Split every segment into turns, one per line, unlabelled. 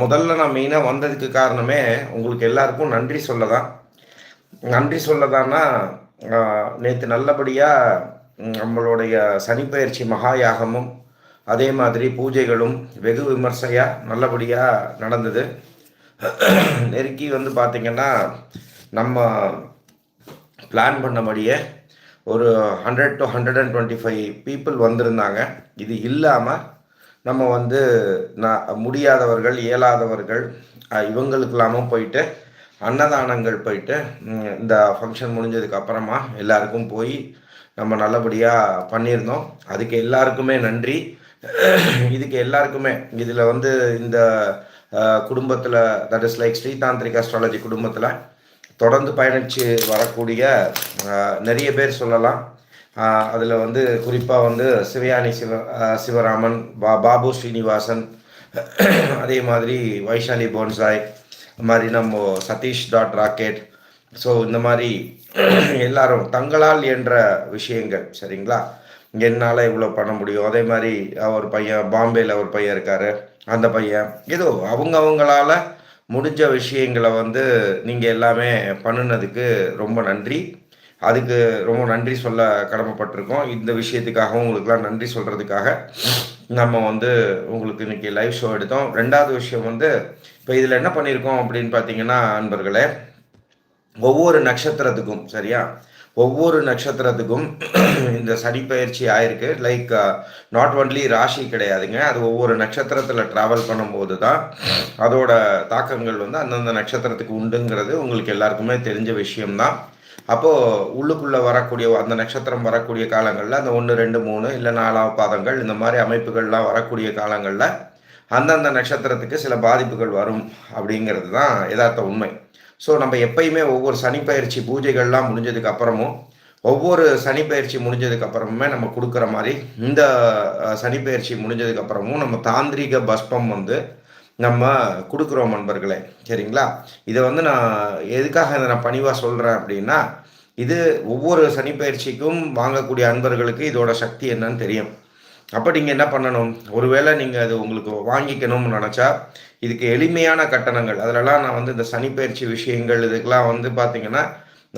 முதல்ல நான் மெயினாக வந்ததுக்கு காரணமே உங்களுக்கு எல்லாருக்கும் நன்றி சொல்ல தான் நன்றி சொல்லதான்னா நேற்று நல்லபடியாக நம்மளுடைய சனிப்பயிற்சி மகா யாகமும் அதே மாதிரி பூஜைகளும் வெகு விமர்சையாக நல்லபடியாக நடந்தது. நெருக்கி வந்து பார்த்திங்கன்னா நம்ம பிளான் பண்ணபடியே ஒரு hundred to hundred and twenty five people வந்திருந்தாங்க. இது இல்லாமல் நம்ம வந்து நான் முடியாதவர்கள் இயலாதவர்கள் இவங்களுக்கெல்லாமும் போயிட்டு அன்னதானங்கள் போயிட்டு இந்த ஃபங்க்ஷன் முடிஞ்சதுக்கு அப்புறமா எல்லாருக்கும் போய் நம்ம நல்லபடியாக பண்ணியிருந்தோம். அதுக்கு எல்லாருக்குமே நன்றி. இதுக்கு எல்லாருக்குமே இதில் வந்து இந்த குடும்பத்தில் தட் இஸ் லைக் ஸ்ரீதாந்திரிக் அஸ்ட்ராலஜி குடும்பத்தில் தொடர்ந்து பயணித்து வரக்கூடிய நிறைய பேர் சொல்லலாம். அதில் வந்து குறிப்பாக வந்து சிவயானி சிவ சிவராமன் பா பாபு ஸ்ரீனிவாசன் அதே மாதிரி வைஷாலி போன்சாய் மாதிரி நம்ம சதீஷ் டாட் ராக்கெட். ஸோ இந்த மாதிரி எல்லாரும் தங்களால் என்ற விஷயங்கள் சரிங்களா? என்னால் இவ்வளோ பண்ண முடியும். அதே மாதிரி ஒரு பையன் பாம்பேயில் ஒரு பையன் இருக்கார். அந்த பையன் ஏதோ அவங்க அவங்களால முடிஞ்ச விஷயங்களை வந்து நீங்கள் எல்லாமே பண்ணுனதுக்கு ரொம்ப நன்றி. அதுக்கு ரொம்ப நன்றி சொல்ல கடமைப்பட்டிருக்கோம். இந்த விஷயத்துக்காகவும் உங்களுக்குலாம் நன்றி சொல்கிறதுக்காக நம்ம வந்து உங்களுக்கு இன்றைக்கி லைவ் ஷோ எடுத்தோம். ரெண்டாவது விஷயம் வந்து இப்போ இதில் என்ன பண்ணியிருக்கோம் அப்படின்னு பார்த்தீங்கன்னா அன்பர்களே ஒவ்வொரு நட்சத்திரத்துக்கும் சரியா? ஒவ்வொரு நட்சத்திரத்துக்கும் இந்த சனி பயிற்சி ஆயிருக்கு லைக் நாட் ஒன்லி ராசி கிடையாதுங்க. அது ஒவ்வொரு நட்சத்திரத்தில் ட்ராவல் பண்ணும்போது தான் அதோட தாக்கங்கள் வந்து அந்தந்த நட்சத்திரத்துக்கு உண்டுங்கிறது உங்களுக்கு எல்லாருக்குமே தெரிஞ்ச விஷயம்தான். அப்போது உள்ளுக்குள்ளே வரக்கூடிய அந்த நட்சத்திரம் வரக்கூடிய காலங்களில் அந்த ஒன்று ரெண்டு மூணு இல்லை நாலாம் பாதங்கள் இந்த மாதிரி அமைப்புகள்லாம் வரக்கூடிய காலங்களில் அந்தந்த நட்சத்திரத்துக்கு சில பாதிப்புகள் வரும் அப்படிங்கிறது தான் யதார்த்த உண்மை. ஸோ நம்ம எப்பயுமே ஒவ்வொரு சனிப்பயிற்சி பூஜைகள்லாம் முடிஞ்சதுக்கு அப்புறமும் ஒவ்வொரு சனிப்பயிற்சி முடிஞ்சதுக்கு அப்புறமுமே நம்ம கொடுக்குற மாதிரி இந்த சனிப்பயிற்சி முடிஞ்சதுக்கு அப்புறமும் நம்ம தாந்திரிக பஸ்பம் வந்து நம்ம கொடுக்குறோம் நண்பர்களே. சரிங்களா? இதை வந்து நான் எதுக்காக இதை நான் பணிவாக சொல்கிறேன் அப்படின்னா இது ஒவ்வொரு சனிப்பயிற்சிக்கும் வாங்கக்கூடிய அன்பர்களுக்கு இதோட சக்தி என்னன்னு தெரியும். அப்போ நீங்கள் என்ன பண்ணணும்? ஒருவேளை நீங்கள் அது உங்களுக்கு வாங்கிக்கணும்னு நினச்சா இதுக்கு எளிமையான கட்டணங்கள். அதிலலாம் நான் வந்து இந்த சனிப்பயிற்சி விஷயங்கள் இதுக்கெல்லாம் வந்து பார்த்தீங்கன்னா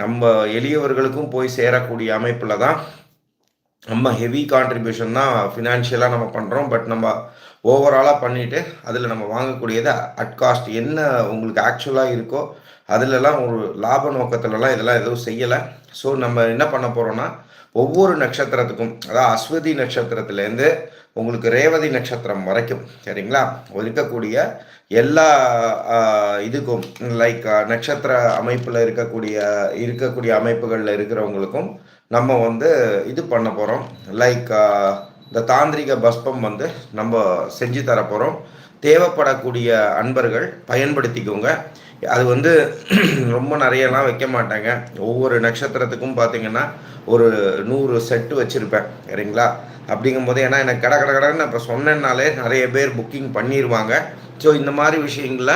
நம்ம எளியவர்களுக்கும் போய் சேரக்கூடிய அமைப்பில் தான் நம்ம ஹெவி கான்ட்ரிபியூஷன் தான் ஃபினான்ஷியலாக நம்ம பண்ணுறோம் பட் நம்ம ஓவராலாக பண்ணிவிட்டு அதில் நம்ம வாங்கக்கூடியது அட் காஸ்ட் என்ன உங்களுக்கு ஆக்சுவலாக இருக்கோ அதிலலாம் ஒரு லாப நோக்கத்துலலாம் இதெல்லாம் எதுவும் செய்யலை. ஸோ நம்ம என்ன பண்ண போகிறோன்னா ஒவ்வொரு நட்சத்திரத்துக்கும் அதாவது அஸ்வதி நட்சத்திரத்துலேருந்து உங்களுக்கு ரேவதி நட்சத்திரம் வரைக்கும் சரிங்களா? இருக்கக்கூடிய எல்லா இதுக்கும் லைக் நட்சத்திர அமைப்பில் இருக்கக்கூடிய இருக்கக்கூடிய அமைப்புகளில் இருக்கிறவங்களுக்கும் நம்ம வந்து இது பண்ண போகிறோம் லைக் இந்த தாந்திரிக பஸ்பம் வந்து நம்ம செஞ்சு தர போகிறோம் தேவைப்படக்கூடிய அன்பர்கள் பயன்படுத்திக்கோங்க. அது வந்து ரொம்ப நிறையலாம் வைக்க மாட்டாங்க. ஒவ்வொரு நட்சத்திரத்துக்கும் பார்த்தீங்கன்னா ஒரு நூறு செட்டு வச்சுருப்பேன். சரிங்களா? அப்படிங்கும்போது ஏன்னா எனக்கு கடை கடை கடைன்னு இப்போ சொன்னேன்னாலே நிறைய பேர் புக்கிங் பண்ணிடுவாங்க ஸோ இந்த மாதிரி விஷயங்கள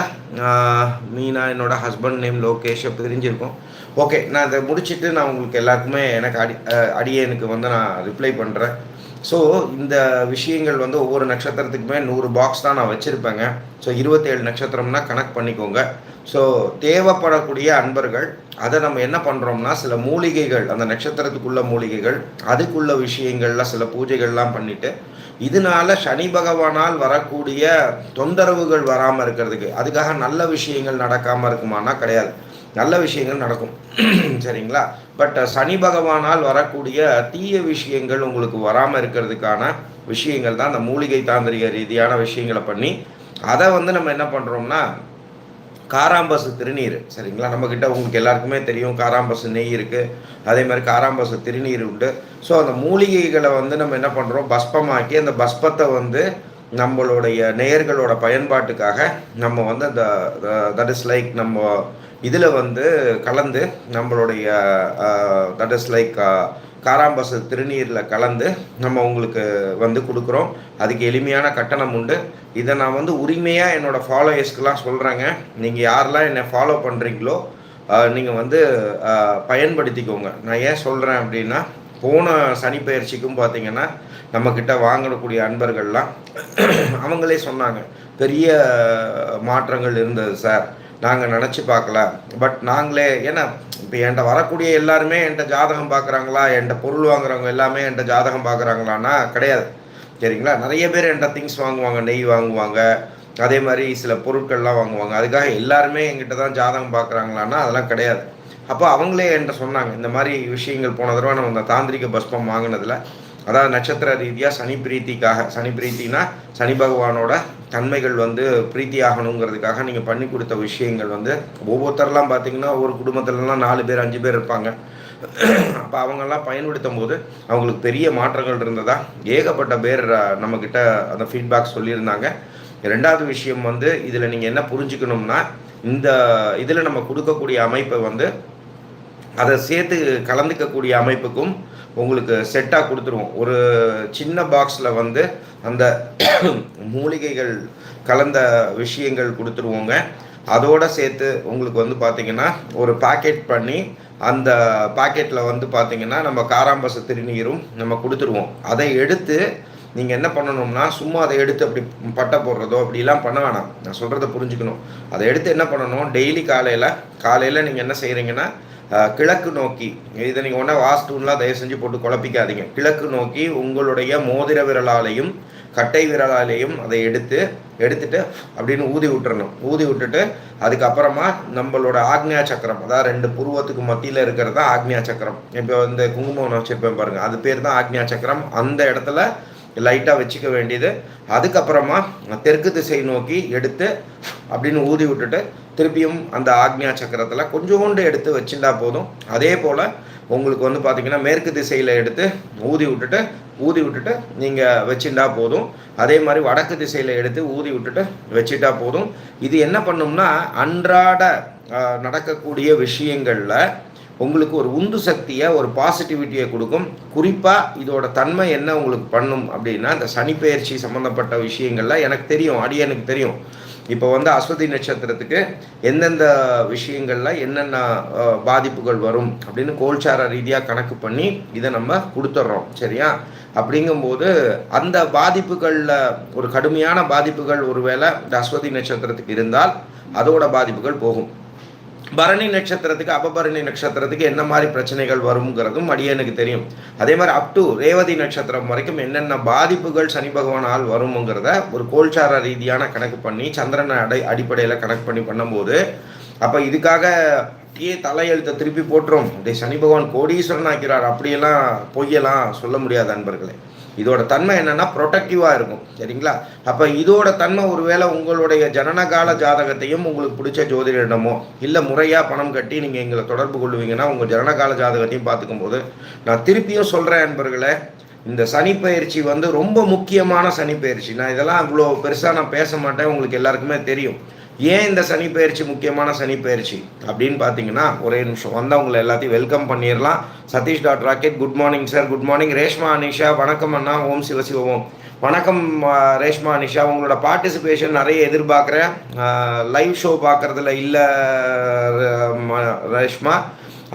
மீனா என்னோட ஹஸ்பண்ட் நேம் லோகேஷ் அப்போ தெரிஞ்சிருக்கும். ஓகே நான் இதை முடிச்சுட்டு நான் உங்களுக்கு எல்லாருக்குமே எனக்கு அடி அடியே எனக்கு வந்து நான் ரிப்ளை பண்ணுறேன் ஸோ இந்த விஷயங்கள் வந்து ஒவ்வொரு நட்சத்திரத்துக்குமே நூறு பாக்ஸ் தான் நான் வச்சுருப்பேங்க. ஸோ இருபத்தேழு நட்சத்திரம்னா கனெக்ட் பண்ணிக்கோங்க. ஸோ தேவைப்படக்கூடிய அன்பர்கள் அதை நம்ம என்ன பண்ணுறோம்னா சில மூலிகைகள் அந்த நட்சத்திரத்துக்குள்ள மூலிகைகள் அதுக்குள்ள விஷயங்கள்லாம் சில பூஜைகள்லாம் பண்ணிவிட்டு இதனால சனி பகவானால் வரக்கூடிய தொந்தரவுகள் வராமல் இருக்கிறதுக்கு அதுக்காக நல்ல விஷயங்கள் நடக்காமல் இருக்குமானா கிடையாது. நல்ல விஷயங்கள் நடக்கும். சரிங்களா? பட் சனி பகவானால் வரக்கூடிய தீய விஷயங்கள் உங்களுக்கு வராமல் இருக்கிறதுக்கான விஷயங்கள் தான் அந்த மூலிகை தாந்திரிக ரீதியான விஷயங்களை பண்ணி அதை வந்து நம்ம என்ன பண்ணுறோம்னா காராம்பசு திருநீர் சரிங்களா? நம்மக்கிட்ட உங்களுக்கு எல்லாருக்குமே தெரியும் காராம்பசு நெய் இருக்குது அதே மாதிரி காராம்பசு திருநீர் உண்டு. ஸோ அந்த மூலிகைகளை வந்து நம்ம என்ன பண்ணுறோம் பஸ்பமாக்கி அந்த பஸ்பத்தை வந்து நம்மளுடைய நேயர்களோட பயன்பாட்டுக்காக நம்ம வந்து அந்த தட் இஸ் லைக் நம்ம இதில் வந்து கலந்து நம்மளுடைய தட் இஸ் லைக் காராம்பசு திருநீரில் கலந்து நம்ம உங்களுக்கு வந்து கொடுக்குறோம். அதுக்கு எளிமையான கட்டணம் உண்டு. இதை நான் வந்து உரிமையாக என்னோட ஃபாலோயர்ஸ்க்கெலாம் சொல்கிறேங்க நீங்கள் யாரெல்லாம் என்னை ஃபாலோ பண்ணுறீங்களோ நீங்கள் வந்து பயன்படுத்திக்கோங்க. நான் ஏன் சொல்கிறேன் அப்படின்னா போன சனி பயிற்சிக்கும் பார்த்தீங்கன்னா நம்மக்கிட்ட வாங்கக்கூடிய அன்பர்கள்லாம் அவங்களே சொன்னாங்க. பெரிய மாற்றங்கள் இருந்தது சார். நாங்கள் நினச்சி பார்க்கல. பட் நாங்களே ஏன்னா இப்போ என்கிட்ட வரக்கூடிய எல்லாருமே என்கிட்ட ஜாதகம் பார்க்குறாங்களா? என்கிட்ட பொருள் வாங்குறவங்க எல்லாமே என்கிட்ட ஜாதகம் பார்க்குறாங்களான்னா கிடையாது. சரிங்களா? நிறைய பேர் என்கிட்ட திங்ஸ் வாங்குவாங்க. நெய் வாங்குவாங்க. அதே மாதிரி சில பொருட்கள்லாம் வாங்குவாங்க. அதுக்காக எல்லாருமே எங்கிட்ட தான் ஜாதகம் பார்க்குறாங்களான்னா அதெல்லாம் கிடையாது. அப்போ அவங்களே என்கிட்ட சொன்னாங்க. இந்த மாதிரி விஷயங்கள் போன தடவை நம்ம இந்த தாந்திரிக பஸ்பம் வாங்கினதில் அதாவது நட்சத்திர ரீதியாக சனி பிரீத்திக்காக சனி பிரீத்தினா சனி பகவானோட தன்மைகள் வந்து பிரீத்தி ஆகணுங்கிறதுக்காக நீங்கள் பண்ணி கொடுத்த விஷயங்கள் வந்து ஒவ்வொருத்தரெலாம் பார்த்தீங்கன்னா ஒரு குடும்பத்துலலாம் நாலு பேர் அஞ்சு பேர் இருப்பாங்க. அப்போ அவங்கெல்லாம் பயன்படுத்தும் போது அவங்களுக்கு பெரிய மாற்றங்கள் இருந்ததா? ஏகப்பட்ட பேர் நம்மக்கிட்ட அந்த ஃபீட்பேக் சொல்லியிருந்தாங்க. ரெண்டாவது விஷயம் வந்து இதில் நீங்கள் என்ன புரிஞ்சுக்கணும்னா இந்த இதில் நம்ம கொடுக்கக்கூடிய அமைப்பை வந்து அதை சேர்த்து கலந்துக்கக்கூடிய அமைப்புக்கும் உங்களுக்கு செட்டாக கொடுத்துருவோம். ஒரு சின்ன பாக்ஸில் வந்து அந்த மூலிகைகள் கலந்த விஷயங்கள் கொடுத்துருவோங்க. அதோடு சேர்த்து உங்களுக்கு வந்து பார்த்திங்கன்னா ஒரு பாக்கெட் பண்ணி அந்த பாக்கெட்டில் வந்து பார்த்திங்கன்னா நம்ம காராம்பச திருநீரும் நம்ம கொடுத்துருவோம். அதை எடுத்து நீங்கள் என்ன பண்ணணும்னா சும்மா அதை எடுத்து அப்படி பட்டை போடுறதோ அப்படிலாம் பண்ண வேணாம். நான் சொல்கிறத புரிஞ்சுக்கணும். அதை எடுத்து என்ன பண்ணணும்? டெய்லி காலையில் காலையில் நீங்கள் என்ன செய்கிறீங்கன்னா கிழக்கு நோக்கி. இதை நீங்கள் ஒன்றா வாஸ்துலாம் தயவு செஞ்சு போட்டு குழப்பிக்காதீங்க. கிழக்கு நோக்கி உங்களுடைய மோதிர விரலாலையும் கட்டை விரலாலையும் அதை எடுத்து எடுத்துட்டு அப்படின்னு ஊதி விட்டுறணும். ஊதி விட்டுட்டு அதுக்கப்புறமா நம்மளோட ஆக்னியா சக்கரம் அதாவது ரெண்டு புருவத்துக்கு மத்தியில் இருக்கிறது தான் ஆக்னியா சக்கரம். இப்போ இந்த குங்குமம் வச்சுருப்பேன் பாருங்கள் அது பேர் தான் ஆக்னியா சக்கரம். அந்த இடத்துல லைட்டாக வச்சுக்க வேண்டியது. அதுக்கப்புறமா தெற்கு திசை நோக்கி எடுத்து அப்படின்னு ஊதி விட்டுட்டு திருப்பியும் அந்த ஆக்னியா சக்கரத்தில் கொஞ்சோண்டு எடுத்து வச்சுட்டா போதும். அதே போல் உங்களுக்கு வந்து பார்த்திங்கன்னா மேற்கு திசையில் எடுத்து ஊதி விட்டுட்டு ஊதி விட்டுட்டு நீங்கள் வச்சுட்டா போதும். அதே மாதிரி வடக்கு திசையில் எடுத்து ஊதி விட்டுட்டு வச்சுட்டா போதும். இது என்ன பண்ணும்னா அன்றாட நடக்கக்கூடிய விஷயங்களில் உங்களுக்கு ஒரு உந்து சக்தியை ஒரு பாசிட்டிவிட்டியை கொடுக்கும். குறிப்பாக இதோட தன்மை என்ன உங்களுக்கு பண்ணும் அப்படின்னா இந்த சனிப்பெயர்ச்சி சம்மந்தப்பட்ட விஷயங்கள்லாம் எனக்கு தெரியும் அடியனுக்கு எனக்கு தெரியும். இப்போ வந்து அஸ்வதி நட்சத்திரத்துக்கு எந்தெந்த விஷயங்களில் என்னென்ன பாதிப்புகள் வரும் அப்படின்னு கோல்சார ரீதியாக கணக்கு பண்ணி இதை நம்ம கொடுத்துட்றோம் சரியா? அப்படிங்கும்போது அந்த பாதிப்புகளில் ஒரு கடுமையான பாதிப்புகள் ஒருவேளை இந்த அஸ்வதி நட்சத்திரத்துக்கு இருந்தால் அதோட பாதிப்புகள் போகும். பரணி நட்சத்திரத்துக்கு அபபரணி நட்சத்திரத்துக்கு என்ன மாதிரி பிரச்சனைகள் வருங்கிறதும் அடியனுக்கு தெரியும். அதே மாதிரி அப் டு ரேவதி நட்சத்திரம் வரைக்கும் என்னென்ன பாதிப்புகள் சனி பகவானால் வருங்கிறத ஒரு கோல்சார ரீதியான கணக்கு பண்ணி சந்திரனை அடை அடிப்படையில் கணக்கு பண்ணி பண்ணும்போது அப்போ இதுக்காக அப்படியே தலையெழுத்தை திருப்பி போட்டுரும். சனி பகவான் கோடீஸ்வரன் ஆக்கிறார் அப்படியெல்லாம் பொய்யெல்லாம் சொல்ல முடியாது அன்பர்களே. இதோட தன்மை என்னென்னா ப்ரொடக்டிவாக இருக்கும். சரிங்களா? அப்போ இதோட தன்மை ஒருவேளை உங்களுடைய ஜனனகால ஜாதகத்தையும் உங்களுக்கு பிடிச்ச ஜோதிடமோ இல்லை முறையாக பணம் கட்டி நீங்கள் எங்களை தொடர்பு கொள்வீங்கன்னா உங்கள் ஜனனகால ஜாதகத்தையும் பார்த்துக்கும் போது நான் திருப்பியும் சொல்கிறேன் என்பர்களே இந்த சனி பயிற்சி வந்து ரொம்ப முக்கியமான சனி பயிற்சி. நான் இதெல்லாம் இவ்வளோ பெருசாக நான் பேச மாட்டேன் உங்களுக்கு எல்லாருக்குமே தெரியும். ஏன் இந்த சனி பயிற்சி முக்கியமான சனி பயிற்சி அப்படின்னு பார்த்தீங்கன்னா ஒரே நிமிஷம். வந்தவங்களை எல்லாத்தையும் வெல்கம் பண்ணிடலாம். Sathish dot rocket good morning sir good morning Reshma Anisha வணக்கம் அண்ணா. ஓம் சிவசிவம் வணக்கம் ரேஷ்மா அனிஷா. உங்களோட பார்ட்டிசிபேஷன் நிறைய எதிர்பார்க்குறேன். லைவ் ஷோ பார்க்குறதுல இல்லை ரேஷ்மா.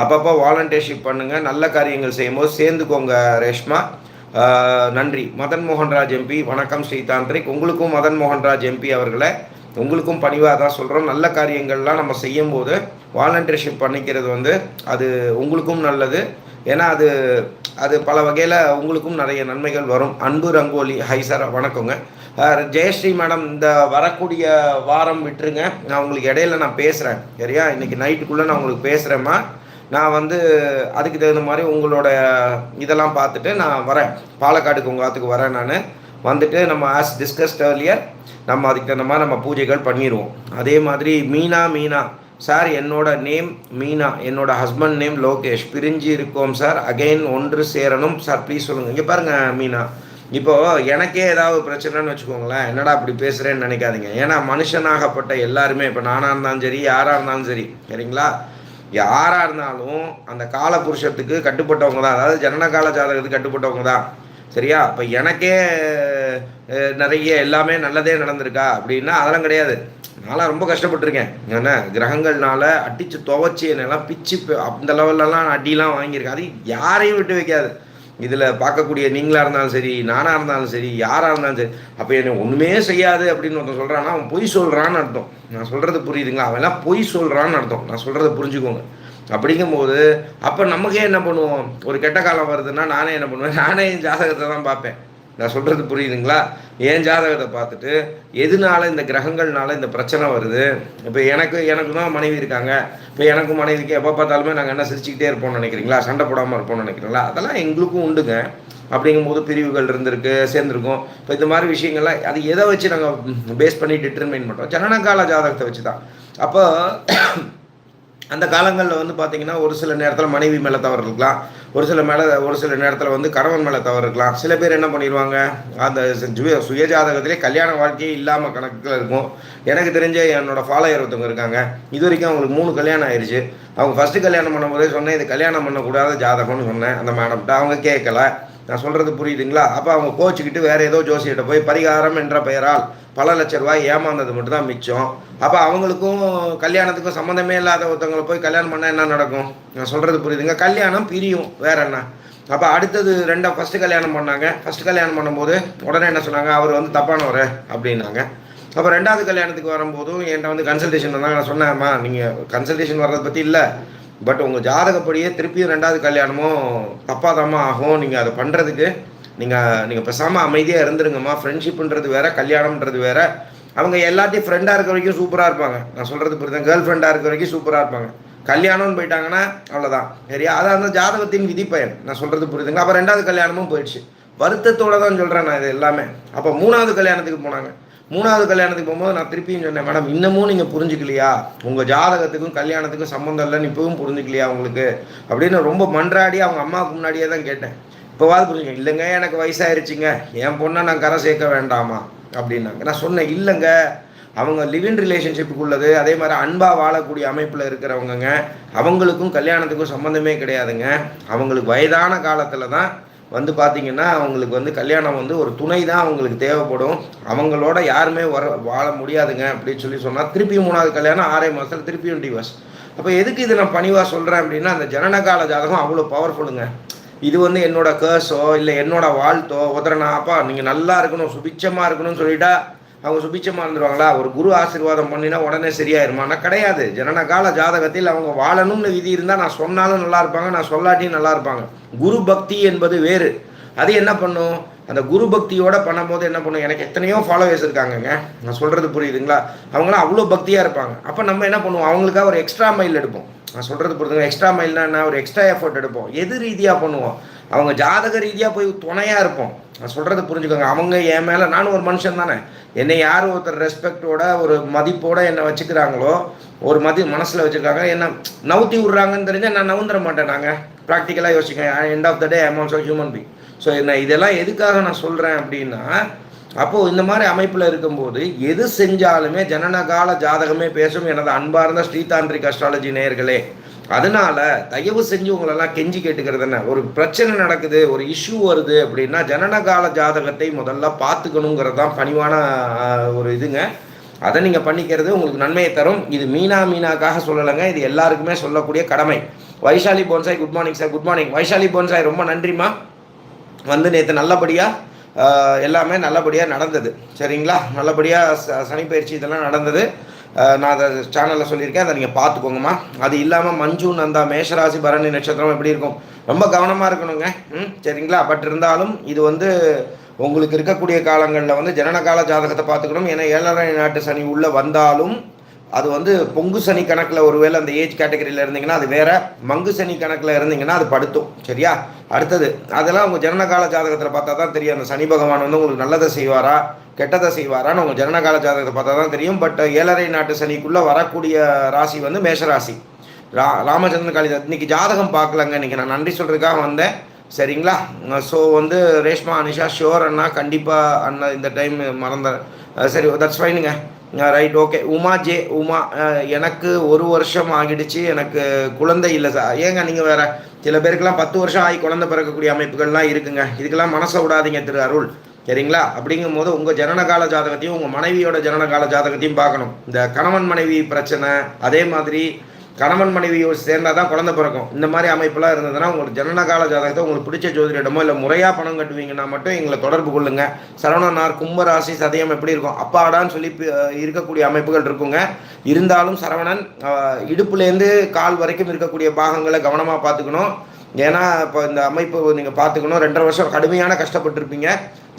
அப்பப்போ வாலண்டியர்ஷிப் பண்ணுங்கள் நல்ல காரியங்கள் செய்யும்போது சேர்ந்துக்கோங்க ரேஷ்மா. நன்றி. மதன் மோகன்ராஜ் எம்பி வணக்கம் ஸ்ரீதாந்திரிக். உங்களுக்கும் மதன் மோகன்ராஜ் எம்பி அவர்களை உங்களுக்கும் பணிவாக தான் சொல்கிறோம் நல்ல காரியங்கள்லாம் நம்ம செய்யும்போது வாலண்டியர்ஷிப் பண்ணிக்கிறது வந்து அது உங்களுக்கும் நல்லது. ஏன்னா அது அது பல வகையில் உங்களுக்கும் நிறைய நன்மைகள் வரும். அன்பு ரங்கோலி ஹை சார் வணக்கங்க. ஜெயஸ்ரீ மேடம் இந்த வரக்கூடிய வாரம் விட்டுருங்க. நான் உங்களுக்கு இடையில நான் பேசுகிறேன் சரியா? இன்றைக்கி நைட்டுக்குள்ளே நான் உங்களுக்கு பேசுகிறேம்மா நான் வந்து அதுக்கு தகுந்த மாதிரி உங்களோட இதெல்லாம் பார்த்துட்டு நான் வரேன். பாலக்காடுக்கு உங்கள் ஆத்துக்கு வரேன் நான். வந்துட்டு நம்ம ஆஸ் டிஸ்கஸ்ட் ஏர்லியர் நம்ம அதுக்கு தகுந்த மாதிரி நம்ம பூஜைகள் பண்ணிடுவோம் அதே மாதிரி மீனா மீனா சார் என்னோட நேம் மீனா என்னோட ஹஸ்பண்ட் நேம் லோகேஷ். பிரிஞ்சு இருக்கோம் சார் அகைன் ஒன்று சேரணும். சார் ப்ளீஸ் சொல்லுங்கள் இங்கே பாருங்கள் மீனா. இப்போது எனக்கே ஏதாவது பிரச்சனைன்னு வச்சுக்கோங்களேன். என்னடா அப்படி பேசுகிறேன்னு நினைக்காதீங்க. ஏன்னா மனுஷனாகப்பட்ட எல்லாருமே இப்போ நானாக இருந்தாலும் சரி யாராக இருந்தாலும் சரி சரிங்களா? யாராக இருந்தாலும் அந்த கால புருஷத்துக்கு கட்டுப்பட்டவங்க தான். அதாவது ஜனனகால ஜாதகத்துக்கு கட்டுப்பட்டவங்க தான். சரியா? இப்போ எனக்கே நிறைய எல்லாமே நல்லதே நடந்திருக்கா? அப்படின்னா அதெல்லாம் கிடையாது. நான்லாம் ரொம்ப கஷ்டப்பட்டிருக்கேன். என்ன கிரகங்கள்னால அடித்து துவச்சி என்னெல்லாம் பிச்சு அந்த லெவல்லலாம் அடிலாம் வாங்கியிருக்கேன். அது யாரையும் விட்டு வைக்காது. இதில் பார்க்கக்கூடிய நீங்களாக இருந்தாலும் சரி நானாக இருந்தாலும் சரி யாராக இருந்தாலும் சரி அப்போ என்னை ஒன்றுமே செய்யாது அப்படின்னு ஒருத்தன் சொல்கிறான்னா அவன் பொய் சொல்கிறான்னு அர்த்தம். நான் சொல்கிறது புரியுதுங்களா? அவன் எல்லாம் பொய் சொல்கிறான்னு அர்த்தம். நான் சொல்கிறத புரிஞ்சுக்கோங்க. அப்படிங்கும்போது அப்போ நமக்கே என்ன பண்ணுவோம்? ஒரு கெட்ட காலம் வருதுன்னா நானே என்ன பண்ணுவேன்? நானே என் ஜாதகத்தை தான் பார்ப்பேன். நான் சொல்கிறது புரியுதுங்களா? என் ஜாதகத்தை பார்த்துட்டு எதனால இந்த கிரகங்கள்னால இந்த பிரச்சனை வருது? இப்போ எனக்கு எனக்கு தான் மனைவி இருக்காங்க. இப்போ எனக்கும் மனைவிக்கு எப்போ பார்த்தாலுமே நாங்கள் என்ன சிரிச்சுக்கிட்டே இருப்போம்னு நினைக்கிறீங்களா? சண்டை போடாமல் இருப்போம்னு நினைக்கிறீங்களா? அதெல்லாம் எங்களுக்கும் உண்டுங்க. அப்படிங்கும்போது பிரிவுகள் இருந்திருக்கு சேர்ந்துருக்கும். இப்போ இந்த மாதிரி விஷயங்கள்லாம் அது எதை வச்சு நாங்கள் பேஸ் பண்ணி டிட்டர்மைன் பண்ணுறோம் ஜனனகால ஜாதகத்தை வச்சு தான் அப்போ அந்த காலங்களில் வந்து பார்த்தீங்கன்னா ஒரு சில நேரத்தில் மனைவி மேலே தவறு இருக்கலாம். ஒரு சில மேலே ஒரு சில நேரத்தில் வந்து கணவன் மேலே தவறு இருக்கலாம். சில பேர் என்ன பண்ணிடுவாங்க அந்த சுய சுயஜாதகத்திலே கல்யாண வாழ்க்கையே இல்லாமல் கணக்கில் இருக்கும். எனக்கு தெரிஞ்ச என்னோட ஃபாலோயர் ஒருத்தவங்க இருக்காங்க. இது வரைக்கும் அவங்களுக்கு மூணு கல்யாணம் ஆயிடுச்சு அவங்க ஃபஸ்ட்டு கல்யாணம் பண்ணும்போதே சொன்னேன் இது கல்யாணம் பண்ணக்கூடாத ஜாதகம்னு சொன்னேன். அந்த மேடம்கிட்ட அவங்க கேட்கல நான் சொல்கிறது புரியுதுங்களா? அப்போ அவங்க கோச்சிக்கிட்டு வேறு ஏதோ ஜோசியிட்ட போய் பரிகாரம் என்ற பெயரால் பல லட்ச ரூபாய் ஏமாந்தது மட்டும்தான் மிச்சம். அப்போ அவங்களுக்கும் கல்யாணத்துக்கும் சம்மந்தமே இல்லாத ஒருத்தவங்களை போய் கல்யாணம் பண்ணால் என்ன நடக்கும்? நான் சொல்கிறது புரியுதுங்க. கல்யாணம் பிரியும். வேற என்ன? அப்போ அடுத்தது ரெண்டாம் ஃபஸ்ட்டு கல்யாணம் பண்ணாங்க. ஃபஸ்ட் கல்யாணம் பண்ணும்போது உடனே என்ன சொன்னாங்க? அவர் வந்து தப்பானவர் அப்படின்னாங்க. அப்போ ரெண்டாவது கல்யாணத்துக்கு வரும்போதும் என்கிட்ட வந்து கன்சல்டேஷன் வந்தாங்க நான் சொன்னேன்மா நீங்கள் கன்சல்டேஷன் வர்றதை பற்றி இல்லை. பட் உங்கள் ஜாதகப்படியே திருப்பியும் ரெண்டாவது கல்யாணமும் தப்பாதாம்மா ஆகும். நீங்கள் அதை பண்ணுறதுக்கு நீங்கள் நீங்கள் பேசாமல் அமைதியாக இருந்துருங்கம்மா. ஃப்ரெண்ட்ஷிப்புன்றது வேற கல்யாணம்ன்றது வேற. அவங்க எல்லாத்தையும் ஃப்ரெண்டாக இருக்க வரைக்கும் சூப்பராக இருப்பாங்க. நான் சொல்கிறது புரியுது? கேர்ள் ஃப்ரெண்டாக இருக்க வரைக்கும் சூப்பராக இருப்பாங்க. கல்யாணம்னு போயிட்டாங்கன்னா அவ்வளோதான் சரியா? அதான் அந்த ஜாதகத்தின் விதிப்பயன். நான் சொல்கிறது புரியுதுங்க அப்போ ரெண்டாவது கல்யாணமும் போயிடுச்சு. வருத்தத்தோட தான் சொல்கிறேன் நான் இது எல்லாமே. அப்போ மூணாவது கல்யாணத்துக்கு போனாங்க. மூணாவது கல்யாணத்துக்கு போகும்போது நான் திருப்பியும் சொன்னேன் மேடம் இன்னமும் நீங்கள் புரிஞ்சுக்கலையா? உங்கள் ஜாதகத்துக்கும் கல்யாணத்துக்கும் சம்மந்தம் இல்லைன்னு இப்போவும் புரிஞ்சுக்கலையா உங்களுக்கு? அப்படின்னு ரொம்ப மன்றாடி அவங்க அம்மாவுக்கு முன்னாடியே தான் கேட்டேன். இப்போவாது புரிஞ்சுங்க இல்லைங்க எனக்கு வயசாயிருச்சுங்க. என் பொண்ணை நான் கரை சேர்க்க வேண்டாமா? அப்படின்னாங்க. நான் சொன்னேன் இல்லைங்க. அவங்க லிவிங் ரிலேஷன்ஷிப்புக்கு உள்ளது அதே மாதிரி அன்பாக வாழக்கூடிய அமைப்பில் இருக்கிறவங்கங்க அவங்களுக்கும் கல்யாணத்துக்கும் சம்மந்தமே கிடையாதுங்க. அவங்களுக்கு வயதான காலத்தில் தான் வந்து பார்த்தீங்கன்னா அவங்களுக்கு வந்து கல்யாணம் வந்து ஒரு துணை தான் அவங்களுக்கு தேவைப்படும். அவங்களோட யாருமே வர வாழ முடியாதுங்க அப்படின்னு சொல்லி சொன்னால் திருப்பி மூணாவது கல்யாணம் ஆறே மாதத்தில் திருப்பியும் டிவர்ஸ் அப்போ எதுக்கு இது நான் பணிவாக சொல்கிறேன் அப்படின்னா அந்த ஜனனகால ஜாதகம் அவ்வளோ பவர்ஃபுல்லுங்க இது வந்து என்னோட கேர்ஸோ இல்லை என்னோட வாழ்த்தோ உதறனா அப்பா நீங்கள் நல்லா இருக்கணும் சுபிச்சமாக இருக்கணும்னு சொல்லிட்டா அவங்க சுபிச்சமாக இருந்துருவாங்களா ஒரு குரு ஆசீர்வாதம் பண்ணினா உடனே சரியாயிருமா? நான் கிடையாது. ஜனனகால ஜாதகத்தில் அவங்க வாழணும்னு விதி இருந்தால் நான் சொன்னாலும் நல்லா இருப்பாங்க நான் சொல்லாட்டியும் நல்லா இருப்பாங்க. குரு பக்தி என்பது வேறு. அது என்ன பண்ணும்? அந்த குரு பக்தியோட பண்ணும்போது என்ன பண்ணும்? எனக்கு எத்தனையோ ஃபாலோவர்ஸ் இருக்காங்கங்க. நான் சொல்கிறது புரியுதுங்களா? அவங்களாம் அவ்வளோ பக்தியாக இருப்பாங்க. அப்போ நம்ம என்ன பண்ணுவோம்? அவங்களுக்காக ஒரு எக்ஸ்ட்ரா மைல் எடுப்போம். நான் சொல்கிறது புரியுதுங்க எக்ஸ்ட்ரா மைல்னா என்ன? ஒரு எக்ஸ்ட்ரா எஃபர்ட் எடுப்போம். எது ரீதியாக பண்ணுவோம்? அவங்க ஜாதக ரீதியாக போய் துணையாக இருப்போம். நான் சொல்கிறத புரிஞ்சுக்கோங்க. அவங்க என் மேலே நானும் ஒரு மனுஷன் தானே. என்னை யார் ஒருத்தர் ரெஸ்பெக்டோட ஒரு மதிப்போட என்னை வச்சுக்கிறாங்களோ ஒரு மதி மனசில் வச்சுருக்காங்க என்ன நவுத்தி விட்றாங்கன்னு தெரிஞ்சால் நான் நவுந்துட மாட்டேன் நாங்கள் ப்ராக்டிக்கலாக யோசிக்க end of the day I'm also human being so என்ன இதெல்லாம் எதுக்காக நான் சொல்கிறேன் அப்படின்னா அப்போது இந்த மாதிரி அமைப்பில் இருக்கும்போது எது செஞ்சாலுமே ஜனனகால ஜாதகமே பேசும் எனது அன்பார்ந்த ஸ்ரீதாந்திரிக் அஸ்ட்ராலஜி நேயர்களே. அதனால தயவு செஞ்சு உங்களெல்லாம் கெஞ்சி கேட்டுக்கிறது என்ன? ஒரு பிரச்சனை நடக்குது ஒரு இஷ்யூ வருது அப்படின்னா ஜனனகால ஜாதகத்தை முதல்ல பார்த்துக்கணுங்கிறது தான் பணிவான ஒரு இதுங்க. அதை நீங்கள் பண்ணிக்கிறது உங்களுக்கு நன்மையை தரும். இது மீனா மீனாக்காக சொல்லலைங்க. இது எல்லாருக்குமே சொல்லக்கூடிய கடமை. Vaishali bonsai good morning sir good morning. Vaishali bonsai ரொம்ப நன்றிம்மா. வந்து நேற்று நல்லபடியாக எல்லாமே நல்லபடியாக நடந்தது. சரிங்களா? நல்லபடியாக ச சனிப்பயிற்சி இதெல்லாம் நடந்தது. நான் அதை சேனலில் சொல்லியிருக்கேன். அதை நீங்கள் பார்த்துக்கோங்கம்மா. அது இல்லாமல் மஞ்சு நந்தா மேஷராசி பரணி நட்சத்திரம் எப்படி இருக்கும்? ரொம்ப கவனமாக இருக்கணுங்க. ம் சரிங்களா? பட் இருந்தாலும் இது வந்து உங்களுக்கு இருக்கக்கூடிய காலங்களில் வந்து ஜனனகால ஜாதகத்தை பார்த்துக்கணும். ஏன்னா ஏழரை நாட்டு சனி உள்ளே வந்தாலும் அது வந்து பொங்கு சனி கணக்கில் ஒருவேளை அந்த ஏஜ் கேட்டகரியில் இருந்தீங்கன்னா அது வேற. மங்கு சனி கணக்கில் இருந்தீங்கன்னா அது படுத்தும். சரியா? அடுத்தது அதெல்லாம் உங்கள் ஜனனகால ஜாதகத்தில் பார்த்தா தான் தெரியும். அந்த சனி பகவான் வந்து உங்களுக்கு நல்லதை செய்வாரா கெட்டதை செய்வாரான்னு உங்கள் ஜனனகால ஜாதகத்தை பார்த்தா தான் தெரியும். பட் ஏழரை நாட்டு சனிக்குள்ளே வரக்கூடிய ராசி வந்து மேஷராசி ரா ராமச்சந்திரன் காளிதாஸ் இன்னைக்கு ஜாதகம் பார்க்கலங்க. இன்னைக்கு நான் நன்றி சொல்கிறதுக்காக வந்தேன். சரிங்களா? ஸோ வந்து ரேஷ்மா அனிஷா ஷோர் அண்ணா கண்டிப்பாக அண்ணா இந்த டைம் மறந்த சரி that's ஃபைனுங்க right okay Uma J Uma எனக்கு ஒரு வருஷம் ஆகிடுச்சு. எனக்கு குழந்தை இல்லை சார் ஏங்க நீங்கள் வேற? சில பேருக்கெல்லாம் பத்து வருஷம் ஆகி குழந்தை பிறக்கக்கூடிய அமைப்புகள்லாம் இருக்குங்க. இதுக்கெல்லாம் மனசை விடாதீங்க திரு அருள். சரிங்களா? அப்படிங்கும் போது உங்கள் ஜனனகால ஜாதகத்தையும் உங்கள் மனைவியோட ஜனனகால ஜாதகத்தையும் பார்க்கணும். இந்த கணவன் மனைவி பிரச்சனை அதே மாதிரி கணவன் மனைவி சேர்ந்தால் தான் குழந்தை பிறக்கும். இந்த மாதிரி அமைப்பெல்லாம் இருந்ததுன்னா உங்களுக்கு ஜனனகால ஜாதகத்தை உங்களுக்கு பிடிச்ச ஜோதிடமோ இல்லை முறையாக பணம் கட்டுவீங்கன்னா மட்டும் எங்களை தொடர்பு கொள்ளுங்க. சரவணனார் கும்பராசி சதயம் எப்படி இருக்கும்? அப்பாடான்னு சொல்லி இருக்கக்கூடிய அமைப்புகள் இருக்குங்க. இருந்தாலும் சரவணன் இடுப்புலேருந்து கால் வரைக்கும் இருக்கக்கூடிய பாகங்களை கவனமாக பார்த்துக்கணும். ஏன்னா இப்போ இந்த அமைப்பு நீங்கள் பார்த்துக்கணும். ரெண்டரை வருஷம் கடுமையான கஷ்டப்பட்டுருப்பீங்க.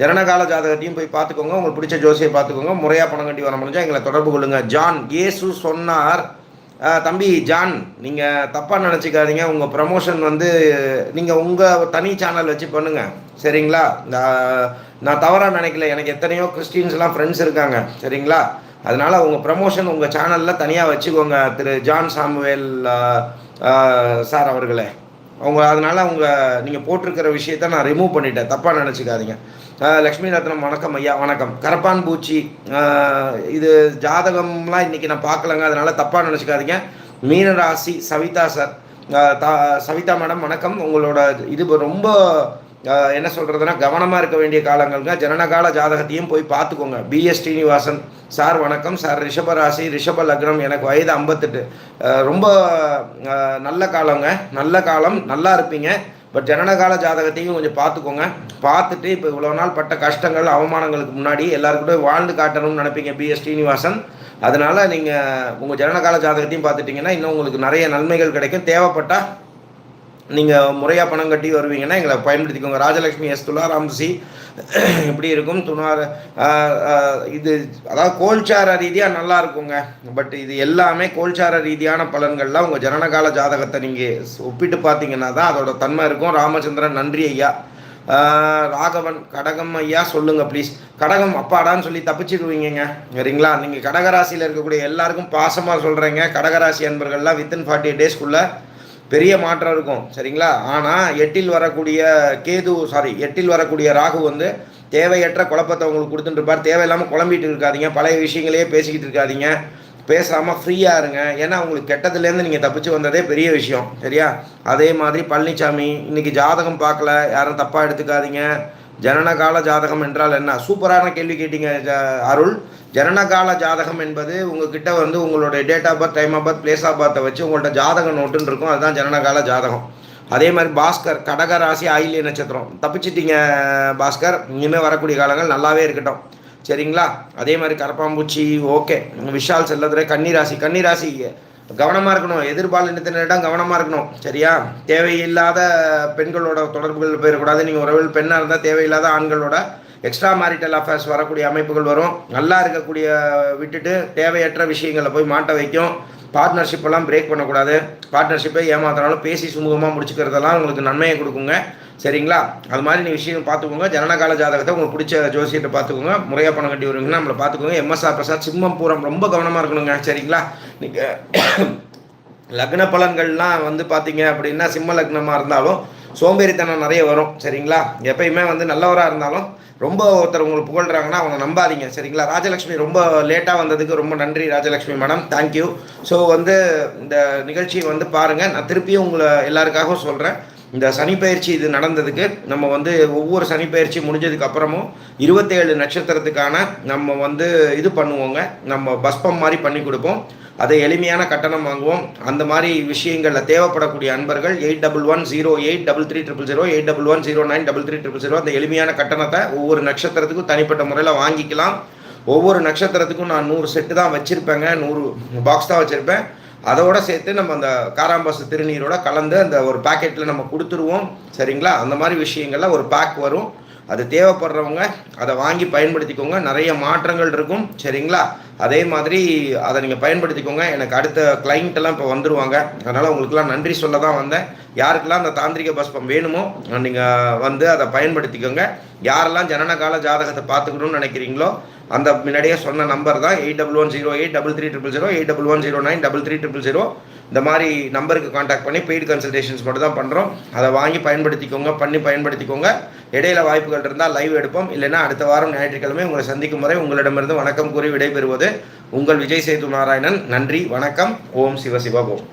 ஜனனகால ஜாதகத்தையும் போய் பார்த்துக்கோங்க. உங்களுக்கு பிடிச்ச ஜோசியை பார்த்துக்கோங்க. முறையாக பணம் கட்டி வர முடிஞ்சால் எங்களை தொடர்பு கொள்ளுங்கள் ஜான் ஏசு சொன்னார் தம்பி ஜான் நீங்கள் தப்பாக நினச்சிக்காதீங்க. உங்கள் ப்ரமோஷன் வந்து நீங்கள் உங்கள் தனி சேனல் வச்சு பண்ணுங்கள் சரிங்களா? நான் தவறாக நினைக்கல. எனக்கு எத்தனையோ கிறிஸ்டின்ஸ்லாம் ஃப்ரெண்ட்ஸ் இருக்காங்க. சரிங்களா? அதனால் உங்கள் ப்ரமோஷன் உங்கள் சேனலில் தனியாக வச்சுக்கோங்க திரு ஜான் சாமுவேல் சார் அவர்களே. அவங்க அதனால் அவங்க நீங்கள் போட்டிருக்கிற விஷயத்த நான் ரிமூவ் பண்ணிட்டேன். தப்பாக நினச்சிக்காதீங்க. லக்ஷ்மி ரத்னம் வணக்கம் ஐயா வணக்கம். கரப்பான் பூச்சி இது ஜாதகம்லாம் இன்றைக்கி நான் பார்க்கலங்க அதனால் தப்பாக நினச்சிக்காதீங்க. மீனராசி சவிதா சார் சவிதா மேடம் வணக்கம். உங்களோட இது ரொம்ப என்ன சொல்கிறதுனா கவனமாக இருக்க வேண்டிய காலங்கள்ங்க. ஜனனகால ஜாதகத்தையும் போய் பார்த்துக்கோங்க. பிஎஸ் ஸ்ரீனிவாசன் சார் வணக்கம். சார் ரிஷப ராசி ரிஷப லக்னம் எனக்கு வயது ஐம்பத்தெட்டு. ரொம்ப நல்ல காலங்க. நல்ல காலம் நல்லா இருப்பீங்க. பட் ஜனனகால ஜாதகத்தையும் கொஞ்சம் பார்த்துக்கோங்க. பார்த்துட்டு இப்போ இவ்வளோ நாள் பட்ட கஷ்டங்கள் அவமானங்களுக்கு முன்னாடி எல்லாருக்கிட்டும் வாழ்ந்து காட்டணும்னு நினைப்பீங்க பிஎஸ் ஸ்ரீனிவாசன். அதனால் நீங்கள் உங்கள் ஜனனகால ஜாதகத்தையும் பார்த்துட்டிங்கன்னா இன்னும் உங்களுக்கு நிறைய நன்மைகள் கிடைக்கும். தேவைப்பட்டால் நீங்கள் முறையாக பணம் கட்டி வருவீங்கன்னா எங்களை பயன்படுத்திக்கோங்க. ராஜலக்ஷ்மி எஸ் துளாராம்சி எப்படி இருக்கும்? துணார் இது அதாவது கோல்சார ரீதியாக நல்லா இருக்குங்க. பட் இது எல்லாமே கோல்சார ரீதியான பலன்கள்லாம் உங்கள் ஜனனகால ஜாதகத்தை நீங்கள் ஒப்பிட்டு பார்த்தீங்கன்னா தான் அதோட தன்மை இருக்கும். ராமச்சந்திரன் நன்றி ஐயா. ராகவன் கடகம் ஐயா சொல்லுங்க ப்ளீஸ் கடகம் அப்பாடான்னு சொல்லி தப்பிச்சிடுவீங்க சரிங்களா? நீங்கள் கடகராசியில் இருக்கக்கூடிய எல்லாருக்கும் பாசமாக சொல்கிறேங்க கடகராசி அன்பர்கள்லாம் வித்தின் ஃபார்ட்டி டேஸ்க்குள்ளே பெரிய மாற்றம் இருக்கும் சரிங்களா? ஆனால் எட்டில் வரக்கூடிய கேது சாரி எட்டில் வரக்கூடிய ராகு வந்து தேவையற்ற குழப்பத்தை உங்களுக்கு கொடுத்துட்டு இருப்பார். தேவையில்லாமல் குழம்பிட்டு இருக்காதிங்க பழைய விஷயங்களையே பேசிக்கிட்டு இருக்காதிங்க. பேசாமல் ஃப்ரீயாக இருங்க. ஏன்னா உங்களுக்கு கெட்டதுலேருந்து நீங்கள் தப்பிச்சு வந்ததே பெரிய விஷயம் சரியா? அதே மாதிரி பழனிசாமி இன்றைக்கி ஜாதகம் பார்க்கல யாரும் தப்பாக எடுத்துக்காதீங்க. ஜனனகால ஜாதகம் என்றால் என்ன? சூப்பரான கேள்வி கேட்டீங்க அருள். ஜனனகால ஜாதகம் என்பது உங்ககிட்ட வந்து உங்களுடைய date of birth time of birth place of பர்த்தை வச்சு உங்கள்கிட்ட ஜாதகம் நோட்டுன்னு இருக்கும். அதுதான் ஜனனகால ஜாதகம். அதே மாதிரி பாஸ்கர் கடக ராசி ஆயிலிய நட்சத்திரம். தப்பிச்சிட்டீங்க பாஸ்கர். இனிமேல் வரக்கூடிய காலங்கள் நல்லாவே இருக்கட்டும். சரிங்களா? அதே மாதிரி கரப்பாம்பூச்சி ஓகே. விஷால் செல்லதுரை கன்னிராசி. கன்னிராசி கவனமாக இருக்கணும். எதிர்பாலினத்தினரிடம் கவனமாக இருக்கணும். சரியா? தேவையில்லாத பெண்களோட தொடர்புகள் போயிடக்கூடாது. நீங்கள் உறவில் பெண்ணாக இருந்தால் தேவையில்லாத ஆண்களோட எக்ஸ்ட்ரா மேரிட்டல் அஃபேர்ஸ் வரக்கூடிய அமைப்புகள் வரும். நல்லா இருக்கக்கூடிய விட்டுட்டு தேவையற்ற விஷயங்களை போய் மாட்ட வைக்கும். பார்ட்னர்ஷிப்பெல்லாம் பிரேக் பண்ணக்கூடாது. பார்ட்னர்ஷிப்பை ஏமாத்தினாலும் பேசி சுமூகமாக முடிச்சுக்கிறதெல்லாம் உங்களுக்கு நன்மையை கொடுக்குங்க. சரிங்களா? அது மாதிரி நீ விஷயம் பார்த்துக்கோங்க. ஜனனகால ஜாதகத்தை உங்களுக்கு பிடிச்ச ஜோசியத்தை பார்த்துக்கோங்க. முறையாக பணம் கட்டி வருவீங்கன்னா நம்மளை பார்த்துக்கோங்க. எம்எஸ்ஆர் பிரசாத் சிம்மம் பூரம் ரொம்ப கவனமாக இருக்கணுங்க. சரிங்களா? நீங்கள் லக்ன பலன்கள்லாம் வந்து பார்த்தீங்க அப்படின்னா சிம்ம லக்னமாக இருந்தாலும் சோம்பேறித்தனம் நிறைய வரும் சரிங்களா? எப்பயுமே வந்து நல்லவராக இருந்தாலும் ரொம்ப ஒருத்தர் உங்களுக்கு புகழ்கிறாங்கன்னா அவங்க நம்பாதீங்க சரிங்களா? ராஜலக்ஷ்மி ரொம்ப லேட்டாக வந்ததுக்கு ரொம்ப நன்றி ராஜலக்ஷ்மி மேடம். தேங்க்யூ ஸோ வந்து இந்த நிகழ்ச்சியை வந்து பாருங்கள் நான் திருப்பியும் உங்களை எல்லாருக்காகவும் சொல்கிறேன் இந்த சனிப்பயிற்சி இது நடந்ததுக்கு நம்ம வந்து ஒவ்வொரு சனிப்பயிற்சி முடிஞ்சதுக்கு அப்புறமும் இருபத்தேழு நட்சத்திரத்துக்கான நம்ம வந்து இது பண்ணுவோங்க. நம்ம பஸ்பம் மாதிரி பண்ணி கொடுப்போம். அதை எளிமையான கட்டணம் வாங்குவோம். அந்த மாதிரி விஷயங்களில் தேவைப்படக்கூடிய அன்பர்கள் eight double one zero eight double three triple zero eight double one zero nine double three triple zero அந்த எளிமையான கட்டணத்தை ஒவ்வொரு நட்சத்திரத்துக்கும் தனிப்பட்ட முறையில் வாங்கிக்கலாம். ஒவ்வொரு நட்சத்திரத்துக்கும் நான் நூறு செட்டு தான் வச்சுருப்பேங்க. நூறு பாக்ஸ் தான் வச்சுருப்பேன். அதோட சேர்த்து நம்ம அந்த காராம்பாசு திருநீரோட கலந்து அந்த ஒரு பேக்கெட்டில் நம்ம கொடுத்துருவோம். சரிங்களா? அந்த மாதிரி விஷயங்களில் ஒரு பேக் வரும். அது தேவைப்படுறவங்க அதை வாங்கி பயன்படுத்திக்கோங்க. நிறைய மாற்றங்கள் இருக்கும். சரிங்களா? அதே மாதிரி அதை நீங்கள் பயன்படுத்திக்கோங்க. எனக்கு அடுத்த கிளைண்ட்டெல்லாம் இப்போ வந்துடுவாங்க அதனால் உங்களுக்குலாம் நன்றி சொல்ல தான் வந்தேன். யாருக்கெல்லாம் அந்த தாந்திரிக பஸ்பம் வேணுமோ நீங்கள் வந்து அதை பயன்படுத்திக்கோங்க. யாரெல்லாம் ஜனனகால ஜாதகத்தை பார்த்துக்கணும்னு நினைக்கிறீங்களோ அந்த முன்னாடியே சொன்ன நம்பர் தான் eight double one zero eight double three triple zero eight double one zero nine double three triple zero இந்த மாதிரி நம்பருக்கு காண்டாக்ட் பண்ணி பெய்டு கன்சல்டேஷன்ஸ் மட்டும் தான் பண்ணுறோம் அதை வாங்கி பயன்படுத்திக்கோங்க பண்ணி பயன்படுத்திக்கோங்க. இடையில வாய்ப்புகள் இருந்தால் லைவ் எடுப்போம். இல்லைன்னா அடுத்த வாரம் ஞாயிற்றுக்கிழமை உங்களை சந்திக்கும் முறை உங்களிடமிருந்து வணக்கம் கூறி விடைபெறுவது உங்கள் விஜய் சேது நாராயணன். நன்றி வணக்கம். ஓம் சிவ ஓம்